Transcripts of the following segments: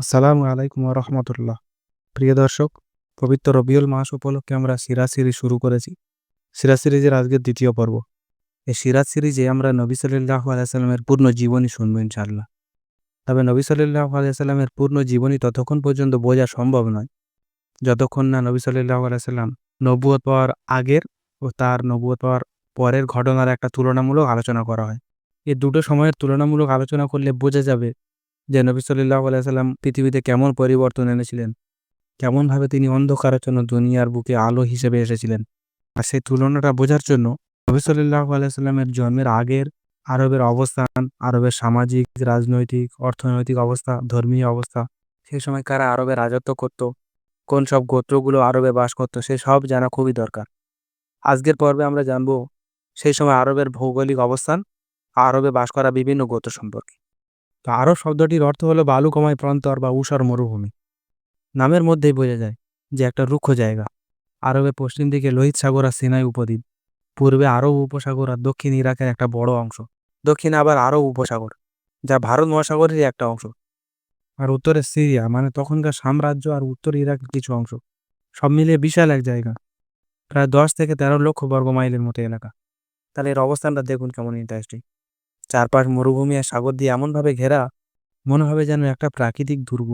আসসালামু আলাইকুম রহমতুল্লাহ। প্রিয় দর্শক, পবিত্র রবিউল মাস উপলক্ষে আমরা সিরাজ সিরিজ শুরু করেছি। সিরাজ সিরিজের আজকের দ্বিতীয় পর্ব। এই সিরাজ সিরিজে আমরা নবী সাল্লাহ আলাইসাল্লামের পূর্ণ জীবনী শুনব ইনশাআল্লাহ। তবে নবী সাল্লাহ আলাইসাল্লামের পূর্ণ জীবনী ততক্ষণ পর্যন্ত বোঝা সম্ভব নয়। যতক্ষণ না নবী সাল্লাহ আলাইসাল্লাম নবুয়ত পাওয়ার আগের ও তার নবুয়ত পাওয়ার পরের ঘটনার একটা তুলনামূলক আলোচনা করা হয়। এই দুটো সময়ের তুলনামূলক আলোচনা করলে বোঝা যাবে যে নবী সাল্লাহ আলাইসাল্লাম পৃথিবীতে কেমন পরিবর্তন এনেছিলেন? কেমনভাবে তিনি অন্ধকারের জন্য দুনিয়ার বুকে আলো হিসেবে এসেছিলেন? আর সেই তুলনাটা বোঝার জন্য নবী সাল্লাহ আলাইসাল্লামের জন্মের আগের আরবের অবস্থান, আরবের সামাজিক, রাজনৈতিক, অর্থনৈতিক অবস্থা, ধর্মীয় অবস্থা সেই সময় কারা আরবে রাজত্ব করত, কোন সব গোত্রগুলো আরবে বাস করত, সে সব জানা খুবই দরকার। আজকের পর্বে আমরা জানব সেই সময় আরবের ভৌগোলিক অবস্থান, আরবে বাস করা বিভিন্ন গোত্র সম্পর্কে। তো আরব শব্দটির অর্থ হলো বালুকময় প্রান্তর বা উষার মরুভূমি। নামের মধ্যেই বোঝা যায় যে একটা রুক্ষ জায়গা। আরবে পশ্চিম দিকে লোহিত সাগর আর সিনাই উপদ্বীপ। পূর্বে আরব উপসাগর আর দক্ষিণ ইরাকের একটা বড় অংশ। দক্ষিণে আবার আরব উপসাগর, যা ভারত মহাসাগরেরই একটা অংশ। আর উত্তরে সিরিয়া মানে তখনকার সাম্রাজ্য আর উত্তর ইরাকের কিছু অংশ। সব মিলিয়ে বিশাল এক জায়গা। প্রায় দশ থেকে তেরো লক্ষ বর্গ মাইলের মতো এলাকা। তাহলে এর অবস্থানটা দেখুন কেমন ইন্টারেস্টিং। চারপাশ মরুভূমি আর সাগর দিয়ে এমনভাবে ঘেরা, মনে হবে যেন একটা প্রাকৃতিক দুর্গ।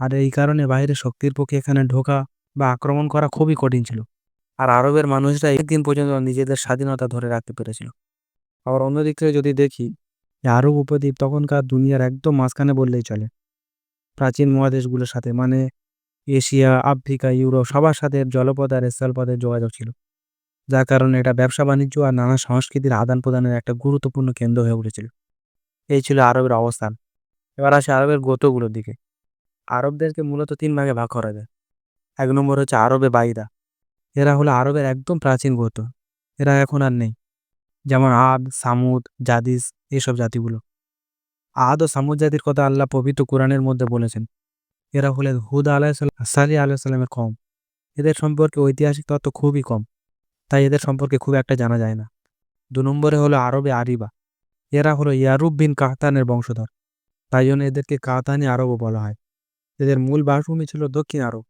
আর এই কারণে বাইরে শক্তির পক্ষে এখানে ঢোকা বা আক্রমণ করা খুবই কঠিন ছিল। আর আরবের মানুষরা একদিন পর্যন্ত নিজেদের স্বাধীনতা ধরে রাখতে পেরেছিল। আবার অন্যদিক থেকে যদি দেখি আরব উপদ্বীপ তখনকার দুনিয়ার একদম মাঝখানে বললেই চলে। প্রাচীন মহাদেশগুলোর সাথে মানে এশিয়া, আফ্রিকা, ইউরোপ, সবার সাথে জলপথ আর স্থলপথের যোগাযোগ ছিল। যার কারণে এটা ব্যবসা বাণিজ্য আর নানা সংস্কৃতির আদান প্রদানের একটা গুরুত্বপূর্ণ কেন্দ্র হয়ে উঠেছিল। এই ছিল আরবের অবস্থান। এবার আসে আরবের গোত্রগুলোর দিকে। আরবদেরকে মূলত তিন ভাগে ভাগ করা যায়। এক নম্বর হচ্ছে আরবে বাইদা। এরা হলো আরবের একদম প্রাচীন গোত্র। এরা এখন আর নেই। যেমন আদ, সামুদ, জাদিস, এসব জাতিগুলো। আদ ও সামুদ জাতির কথা আল্লাহ পবিত্র কোরআনের মধ্যে বলেছেন। এরা হলেন হুদ আলাহিসাল্লাম সালি আলাইসাল্লামের কম এদের সম্পর্কে ঐতিহাসিক তত্ত্ব খুবই কম। তাই এদের সম্পর্কে খুব একটা জানা যায় না। দু নম্বরে হলো আরবে আরিবা। এরা হলো ইয়ারুব বিন কাহতানের বংশধর। তাই জন্য এদেরকে কাহতানি আরবও বলা হয়। এদের মূল বাসভূমি ছিল দক্ষিণ আরব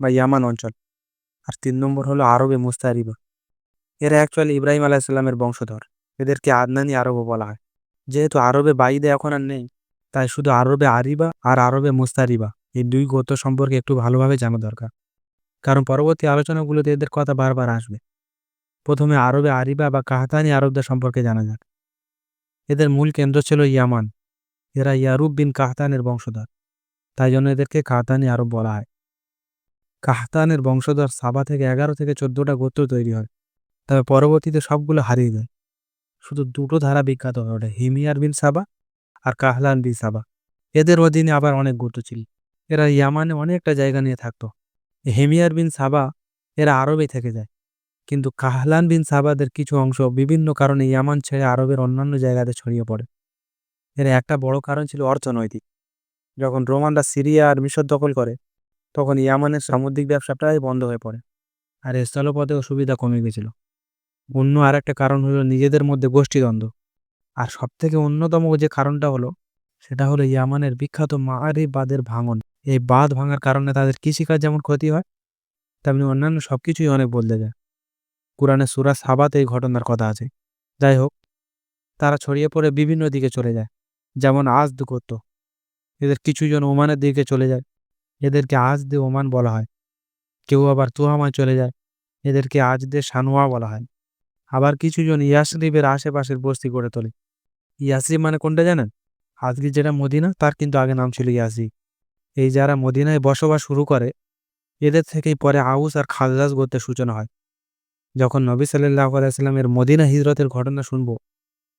বা ইয়ামান অঞ্চল। আর তিন নম্বর হলো আরবে মুস্তারিবা। এরা অ্যাকচুয়ালি ইব্রাহিম আলাইসাল্লামের বংশধর। এদেরকে আদনানি আরবও বলা হয়। যেহেতু আরবে বাইদে এখন আর নেই, তাই শুধু আরবে আরিবা আর আরবে মুস্তারিবা এই দুই গোত্র সম্পর্কে একটু ভালোভাবে জানা দরকার। কারণ পরবর্তী আলোচনাগুলোতে এদের কথা বারবার আসবে। প্রথমে আরবে আরিবা বা কাহতানি আরবদের সম্পর্কে জানা যাক। এদের মূল কেন্দ্র ছিল ইয়ামান। এরা ইয়ারুব বিন কাহতানের বংশধর। তাই জন্য এদেরকে কাহতানি আরব বলা হয়। কাহতানের বংশধর সাবা থেকে এগারো থেকে চোদ্দোটা গোত্র তৈরি হয়। তবে পরবর্তীতে সবগুলো হারিয়ে যায়। শুধু দুটো ধারা বিখ্যাত হয়, ওটা হিমিয়ার বিন সাবা আর কাহলান বিন সাবা। এদের অধীনে আবার অনেক গোত্র ছিল। এরা ইয়ামানে অনেকটা জায়গা নিয়ে থাকতো। হেমিয়ার বিন সাবা এরা আরবেই থেকে যায়। কিন্তু কাহলান বিন সাবাদের কিছু অংশ বিভিন্ন কারণে ইয়ামান ছেড়ে আরবের অন্যান্য জায়গাতে ছড়িয়ে পড়ে। এর একটা বড় কারণ ছিল অর্থনৈতিক। যখন রোমানরা সিরিয়া আর মিশর দখল করে, তখন ইয়ামানের সামুদ্রিক ব্যবসা প্রায় বন্ধ হয়ে পড়ে, আর স্থলপথেও সুবিধা কমে গেছিল। অন্য আর একটা কারণ হলো নিজেদের মধ্যে গোষ্ঠীদ্বন্দ্ব। আর সবথেকে অন্যতম যে কারণটা হলো, সেটা হলো ইয়ামানের বিখ্যাত মারি বাদের ভাঙন। এই বাঁধ ভাঙার কারণে তাদের কৃষিকাজ যেমন ক্ষতি হয়, তেমনি অন্যান্য সব কিছুই অনেক বদলে যায়। কোরআনে সুরা সাবাত এই ঘটনার কথা আছে। যাই হোক, তারা ছড়িয়ে পড়ে বিভিন্ন দিকে চলে যায়। যেমন আজদ করত। এদের কিছুজন ওমানের দিকে চলে যায়। এদেরকে আজ দে ওমান বলা হয়। কেউ আবার তুহামায় চলে যায়। এদেরকে আজ দে সানোয়া বলা হয়। আবার কিছুজন ইয়াসরিবের আশেপাশের বস্তি গড়ে তোলে। ইয়াসরিব মানে কোনটা জানেন? আজকে যেটা মদিনা, তার কিন্তু আগে নাম ছিল ইয়াসি এই যারা মদিনায় বসবাস শুরু করে, এদের থেকেই পরে আউস আর খাজরাজ গোত্রের সূচনা হয়। যখন নবী সাল্লাহ আলাইস্লামের মদিনা হিজরতের ঘটনা শুনব,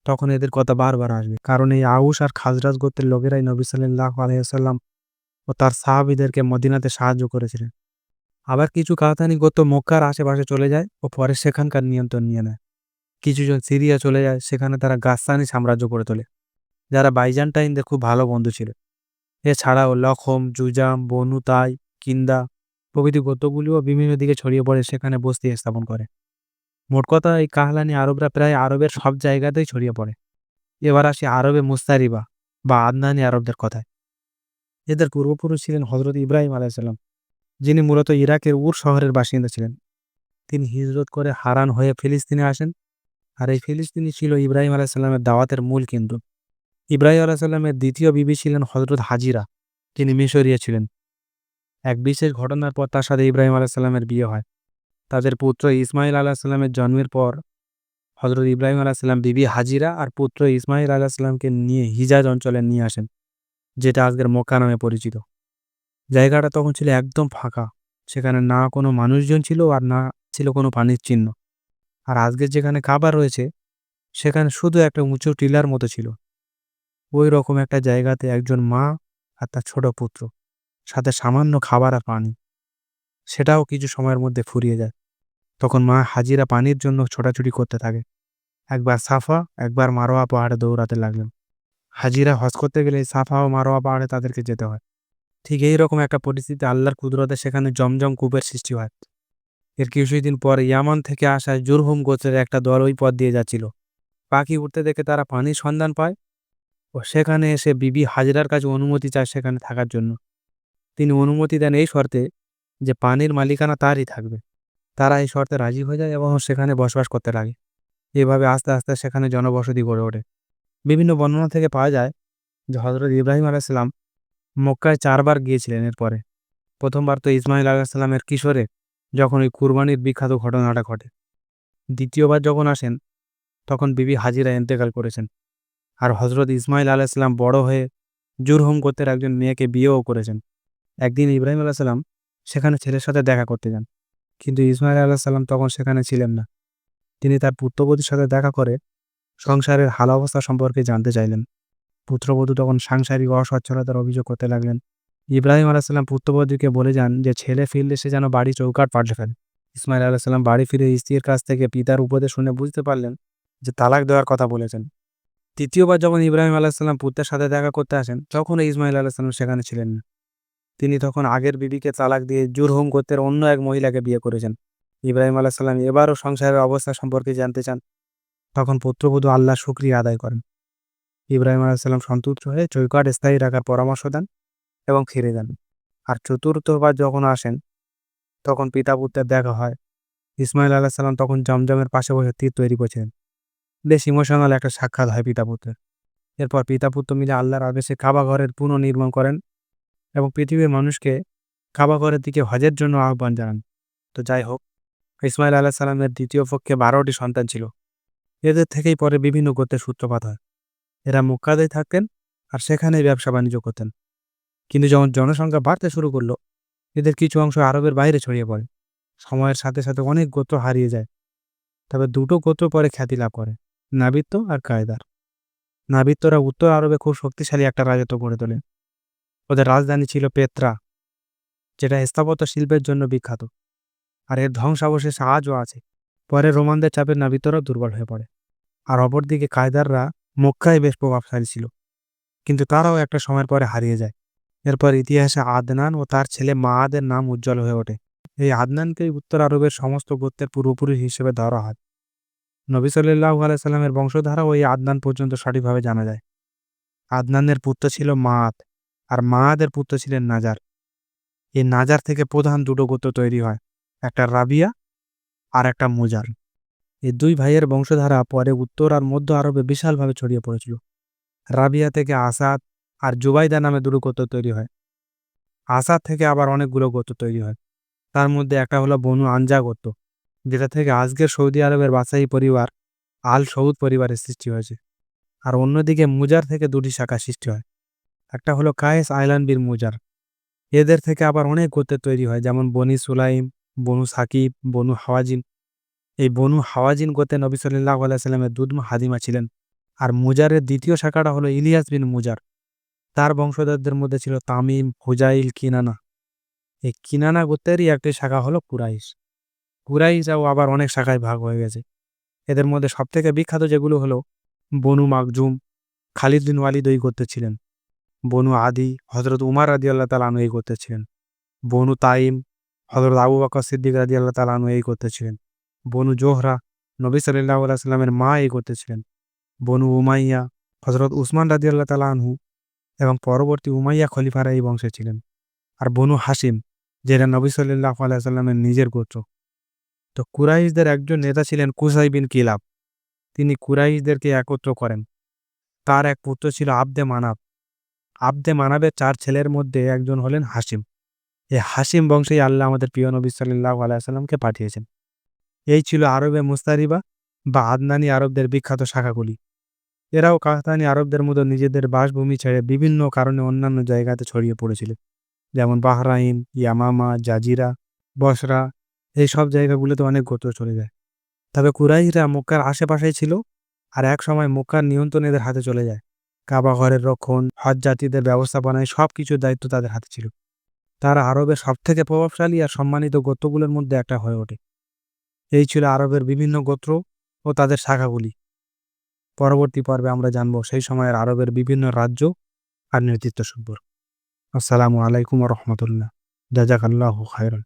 তখন এদের কথা বারবার আসবে। কারণ এই আউস আর খাজরাজ গোত্রের লোকেরাই নবী সাল্লাহ আলাইসাল্লাম ও তার সাহাবিদেরকে মদিনাতে সাহায্য করেছিলেন। আবার কিছু কাতানি গোত্র মক্কার আশেপাশে চলে যায় ও পরে সেখানকার নিয়ন্ত্রণ নিয়ে নেয়। কিছুজন সিরিয়া চলে যায়, সেখানে তারা গাস্তানি সাম্রাজ্য করে তোলে, যারা বাইজান্টাইনদের খুব ভালো বন্ধু ছিল। এছাড়াও লখম, জুজাম, বনু তাই, কিন্দা প্রভৃতি গোত্রগুলিও বিভিন্ন দিকে ছড়িয়ে পড়ে, সেখানে বস্তি স্থাপন করে। মোট কথা এই কাহলানি আরবরা প্রায় আরবের সব জায়গাতেই ছড়িয়ে পড়ে। এবার আসি আরবে মুস্তারিবা বা আদনানি আরবদের কথায়। এদের পূর্বপুরুষ ছিলেন হজরত ইব্রাহিম আলাইসাল্লাম যিনি মূলত ইরাকের উর শহরের বাসিন্দা ছিলেন। তিনি হিজরত করে হারান হয়ে ফিলিস্তিনে আসেন। আর এই ফিলিস্তিনি ছিল ইব্রাহিম আলাইসাল্লামের দাওয়াতের মূল কেন্দ্র। ইব্রাহিম আলাইসাল্লামের দ্বিতীয় বিবি ছিলেন হজরত হাজিরা, যিনি মিশরীয় ছিলেন। এক বিশেষ ঘটনার পর তার সাথে ইব্রাহিম আলাইসাল্লামের বিয়ে হয়। তাদের পুত্র ইসমাইল আলাহিসাল্লামের জন্মের পর হজরত ইব্রাহিম আলাহিসাল্লাম বিবি হাজিরা আর পুত্র ইসমাইল আলাহিসাল্লামকে নিয়ে হিজাজ অঞ্চলে নিয়ে আসেন, যেটা আজকের মক্কা নামে পরিচিত। জায়গাটা তখন ছিল একদম ফাঁকা, সেখানে না কোনো মানুষজন ছিল আর না ছিল কোনো পানির চিহ্ন। আর আজকের যেখানে খাবার রয়েছে, সেখানে শুধু একটা উঁচু টিলার মতো ছিল। ওই রকম একটা জায়গাতে একজন মা আর তার ছোট পুত্র, সাথে সামান্য খাবার আর পানি। সেটাও কিছু সময়ের মধ্যে ফুরিয়ে যায়। তখন মা হাজিরা পানির জন্য ছোটাছুটি করতে থাকে। একবার সাফা, একবার মারোয়া পাহাড়ে দৌড়াতে লাগলেন। হাজিরা হজ করতে গেলে সাফা ও মারোয়া পাহাড়ে তাদেরকে যেতে হয়। ঠিক এই রকম একটা পরিস্থিতি আল্লাহর কুদরতে সেখানে জমজম কূপের সৃষ্টি হয়। এর কিছুদিন পর ইয়ামান থেকে আসা জুরহুম গোত্রের একটা দল ওই পথ দিয়ে যাচ্ছিল। পাখি উঠতে দেখে তারা পানির সন্ধান পায় ও সেখানে এসে বিবি হাজিরার কাছে অনুমতি চায় সেখানে থাকার জন্য। তিনি অনুমতি দেন এই শর্তে যে পানির মালিকানা তারই থাকবে। তারা এই শর্তে রাজি হয়ে যায় এবং সেখানে বসবাস করতে লাগে। এভাবে আস্তে আস্তে সেখানে জনবসতি গড়ে ওঠে। বিভিন্ন বর্ণনা থেকে পাওয়া যায় যে হজরত ইব্রাহিম আলাইসাল্লাম মক্কায় চারবার গিয়েছিলেন এরপরে। প্রথমবার তো ইসমাইল আলাহিসাল্লামের কিশোরে যখন ওই কুরবানির বিখ্যাত ঘটনাটা ঘটে। দ্বিতীয়বার যখন আসেন, তখন বিবি হাজিরা এন্তেকাল করেছেন। আর হজরত ইসমাইল আলাইসাল্লাম বড় হয়ে জুরহুম গোত্রের একজন মেয়েকে বিয়েও করেছেন। একদিন ইব্রাহিম আলাহিসাল্লাম সেখানে ছেলের সাথে দেখা করতে যান। কিন্তু ইসমাইল আলাহিসাল্লাম তখন সেখানে ছিলেন না। তিনি তার পুত্রবধূর সাথে দেখা করে সংসারের হাল অবস্থা সম্পর্কে জানতে চাইলেন। পুত্রবধূ তখন সাংসারিক অসচ্ছলতার অভিযোগ করতে লাগলেন। ইব্রাহিম আলাহিসাল্লাম পুত্রবধূকে বলে যান যে, ছেলে ফিরলে সে যেন বাড়ি চৌকাট পাল্টে ফেলে। ইসমাইল আলাহিসাল্লাম বাড়ি ফিরে স্ত্রীর কাছ থেকে পিতার উপদেশ শুনে বুঝতে পারলেন যে, তালাক দেওয়ার কথা বলেছেন। তৃতীয়বার যখন ইব্রাহিম আলাহিসাল্লাম পুত্রের সাথে দেখা করতে আসেন তখন ইসমাইল আলাহিসাল্লাম সেখানে ছিলেন না। তিনি তখন আগের বিবিকে তালাক দিয়ে জুরহুম গোত্রের অন্য এক মহিলাকে বিয়ে করেছেন। ইব্রাহিম আলাহিসাল্লাম এবারও সংসারের অবস্থা সম্পর্কে জানতে চান। তখন পুত্রবধূ আল্লাহ শুক্রিয়া আদায় করেন। ইব্রাহিম আলাহিসাল্লাম সন্তুষ্ট হয়ে চৌকাট স্থায়ী রাখার পরামর্শ দেন এবং ফিরে যান। আর চতুর্থবার যখন আসেন, তখন পিতা পুত্রের দেখা হয়। ইসমাইল আলাহিসাল্লাম তখন জমজমের পাশে বসে তীর তৈরি করছিলেন। বেশ ইমোশনাল একটা সাক্ষাৎ হয় পিতা পুত্রের এরপর পিতা পুত্র মিলে আল্লাহর আদেশে কাবা ঘরের পুনর্নির্মাণ করেন এবং পৃথিবীর মানুষকে কাবা ঘরের দিকে হজের জন্য আহ্বান জানান। তো যাই হোক, ইসমাইল আল্লাহ সাল্লামের দ্বিতীয় পক্ষে বারোটি সন্তান ছিল। এদের থেকেই পরে বিভিন্ন গোত্রের সূত্রপাত হয়। এরা মুক্কাদেই থাকতেন আর সেখানেই ব্যবসা বাণিজ্য করতেন। কিন্তু যখন জনসংখ্যা বাড়তে শুরু করল, এদের কিছু অংশ আরবের বাইরে ছড়িয়ে পড়ে। সময়ের সাথে সাথে অনেক গোত্র হারিয়ে যায়। তবে দুটো গোত্র পরে খ্যাতি লাভ করে নাবিত্য আর কায়দার। নাবিত্যরা উত্তর আরবে খুব শক্তিশালী একটা রাজত্ব গড়ে তোলে। ওদের রাজধানী ছিল পেত্রা, যেটা স্থাপত্য শিল্পের জন্য বিখ্যাত। আর এর ধ্বংসাবশেষ আজও আছে। পরে রোমানদের চাপে নাবিতরাও দুর্বল হয়ে পড়ে। আর অপরদিকে কায়দাররা মক্কায় বেশ প্রভাবশালী ছিল। কিন্তু তারাও একটা সময়ের পরে হারিয়ে যায়। এরপর ইতিহাসে আদনান ও তার ছেলে মাহাদের নাম উজ্জ্বল হয়ে ওঠে। এই আদনানকেই উত্তর আরবের সমস্ত গোত্রের পূর্বপুরুষ হিসেবে ধরা হয়। নবী সাল্লাহ আলাইসাল্লামের বংশধারা ওই আদনান পর্যন্ত সঠিকভাবে জানা যায়। আদনানের পুত্র ছিল মাদ আর মাহাদের পুত্র ছিলেন নাজার। এই নাজার থেকে প্রধান দুটো গোত্র তৈরি হয়, একটা রাবিয়া আর একটা মুজার। এই দুই ভাইয়ের বংশধারা পরে উত্তর আর মধ্য আরবে বিশালভাবে ছড়িয়ে পড়েছিল। রাবিয়া থেকে আসাদ আর জুবাইদা নামে দুটো গোত্র তৈরি হয়। আসাদ থেকে আবার অনেকগুলো গোত্র তৈরি হয়। তার মধ্যে একটা হলো বনু আনজা গোত্র, যেটা থেকে আজকের সৌদি আরবের বাসাই পরিবার আল সৌদ পরিবারের সৃষ্টি হয়েছে। আর অন্যদিকে মুজার থেকে দুটি শাখা সৃষ্টি হয়। একটা হলো কায়েস আইল্যান্ড বীর মুজার। এদের থেকে আবার অনেক গোত্রের তৈরি হয়, যেমন Bani Sulaim, Banu Thaqif, Banu Hawazin. এই বনু হাওয়াজিন গোতে নবী সাল্লাহ আলাইসাল্লামের দুধমা হাদিমা ছিলেন। আর মুজারের দ্বিতীয় শাখাটা হলো ইলিয়াস বিন মুজার। তার বংশধরদের মধ্যে ছিল তামিম, হুজাইল, কিনানা। এই কিনানা গোত্রেরই একটি শাখা হলো কুরাইশ। কুরাইশাও আবার অনেক শাখায় ভাগ হয়ে গেছে। এদের মধ্যে সবথেকে বিখ্যাত যেগুলো হলো বনু মাকজুম, খালিদ বিন ওয়ালিদ ওই গোত্রে ছিলেন। বনু আদি হজরত উমার রাজি আল্লাহ তালানু এই করতেছিলেন বনু তাইম হজরত আবু বাকর সিদ্দিক রাজি আল্লাহ তালানু এই করতেছিলেন বনু জোহরা, নবী সাল্লাহ সাল্লামের মা এই করতেছিলেন বনু উমাইয়া হজরত উসমান রাজি আল্লাহ তালানহু এবং পরবর্তী উমাইয়া খলিফারা এই বংশে ছিলেন। আর বনু হাসিম যেটা নবী সাল্লাহ আলাইসাল্লামের নিজের গোত্র। তো কুরাইশদের একজন নেতা ছিলেন কুসাই বিন কিলাব। তিনি কুরাইশদেরকে একত্র করেন। তার এক পুত্র ছিল আবদে মানাব। আবদে মানাবের চার ছেলের মধ্যে একজন হলেন হাসিম এই হাসিম বংশেই আল্লাহ আমাদের প্রিয় নবী সাল্লাহ আলাইসাল্লামকে পাঠিয়েছেন। এই ছিল আরবে মুস্তারিবা বা আদনানি আরবদের বিখ্যাত শাখাগুলি। এরাও কাহতানি আরবদের মতো নিজেদের বাসভূমি ছেড়ে বিভিন্ন কারণে অন্যান্য জায়গাতে ছড়িয়ে পড়েছিল। যেমন বাহরাইন, ইয়ামামা, জাজিরা, বসরা, এই সব জায়গাগুলোতে অনেক গোত্র চলে যায়। তবে কুরাইশরা মক্কার আশেপাশেই ছিল আর এক সময় মক্কার নিয়ন্ত্রণ এদের হাতে চলে যায়। কাবা ঘরের রক্ষণ হজ জাতিদের ব্যবস্থাপনায় সব কিছুর দায়িত্ব তাদের হাতে ছিল। তারা আরবের সবথেকে প্রভাবশালী আর সম্মানিত গোত্রগুলোর মধ্যে একটা হয়ে ওঠে। এই ছিল আরবের বিভিন্ন গোত্র ও তাদের শাখাগুলি। পরবর্তী পর্বে আমরা জানব সেই সময়ের আরবের বিভিন্ন রাজ্য আর নেতৃত্ব সম্পর্কে। আসসালামু আলাইকুম রহমতুল্লাহ। জাজাক আল্লাহ খায়রন।